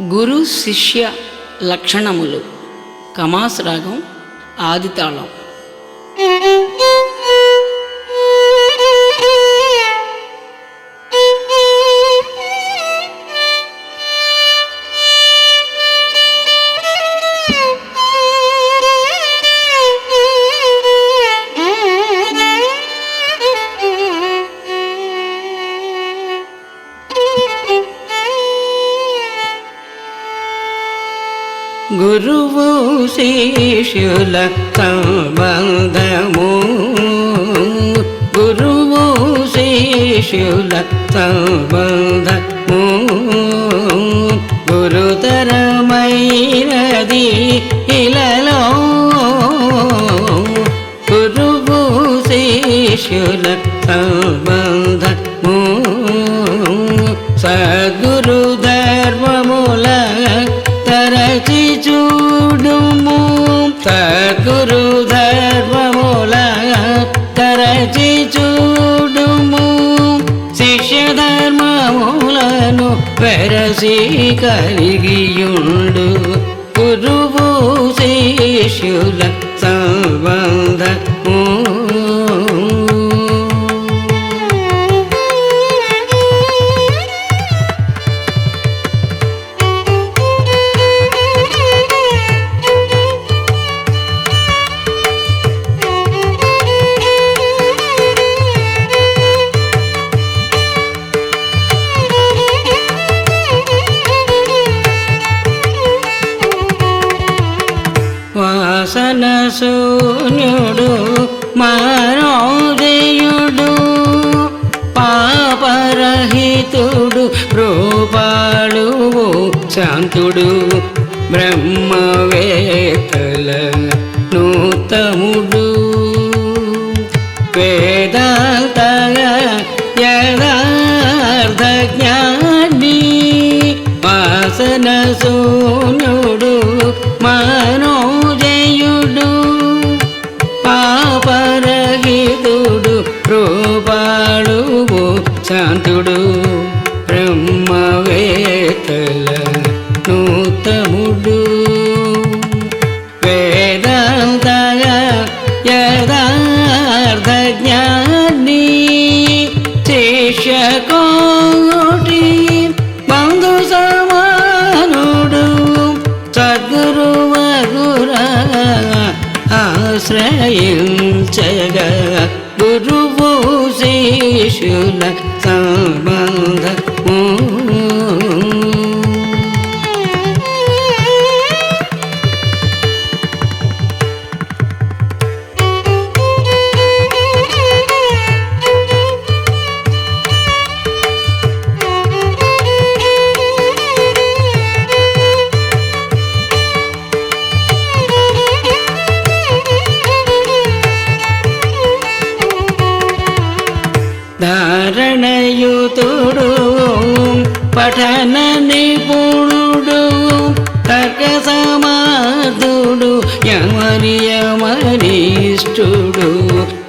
గురు శిష్య లక్షణములు. కమాస్ రాగం ఆదితాళం. గురువు శిష్యుల సంబంధము. గురువు శిష్యుల సంబంధము. గురుతరమైనది ఇలలో. గురువు శిష్యుల సంబంధ సద్గురు ధర్మముల తరచి చూడుము శిష్య ధర్మములను పెరసి కలిగియుండు. గురువు శిష్యుల వాసన శూన్యుడు మనోదయుడు పాపరహితుడు రూపాడు శాంతుడు బ్రహ్మవేతల నూతముడు వేదాంత యదార్థ జ్ఞాని వాసన శూన్యుడు పాపరహితుడు శాంతుడు బ్రహ్మవేతల నూతముడు వేదాంతయ యదార్థ జ్ఞాని శిష్యకోటి బంధు సమానుడు సద్గురు వగుర ఆశ్రయించగా. గురువు శిష్యుల సంబంధము పఠన నిపుణుడు తర్క సమాధుడు యమరియమనిష్ఠుడు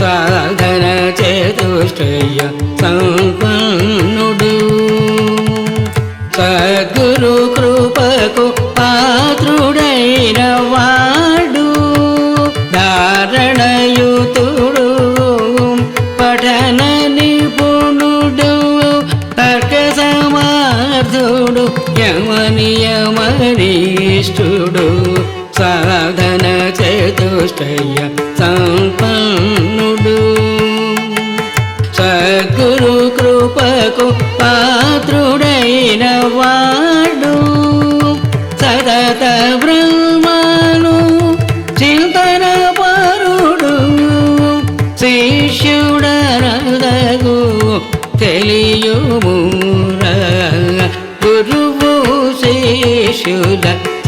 సాధన చతుష్టయ సంపన్నుడు. సద్గురు కృపకు పాత్రుడైన వాడు ధారణ శ్రేష్ఠుడు సాధన చతుష్టయ సంపన్నుడు. సద్గురు కృపకు పాత్రుడైన వాడు సదత బ్రహ్మను చింతన పరుడు శిష్యుడరదగు తెలియుమూర గురువు శిష్యుల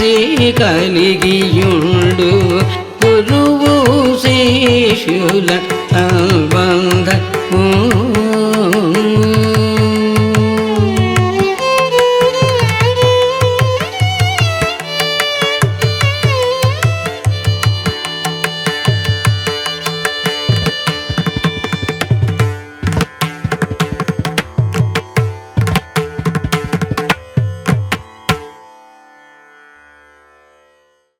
శశి కలిగియుండు. గురువు శిష్యుల సంబంధము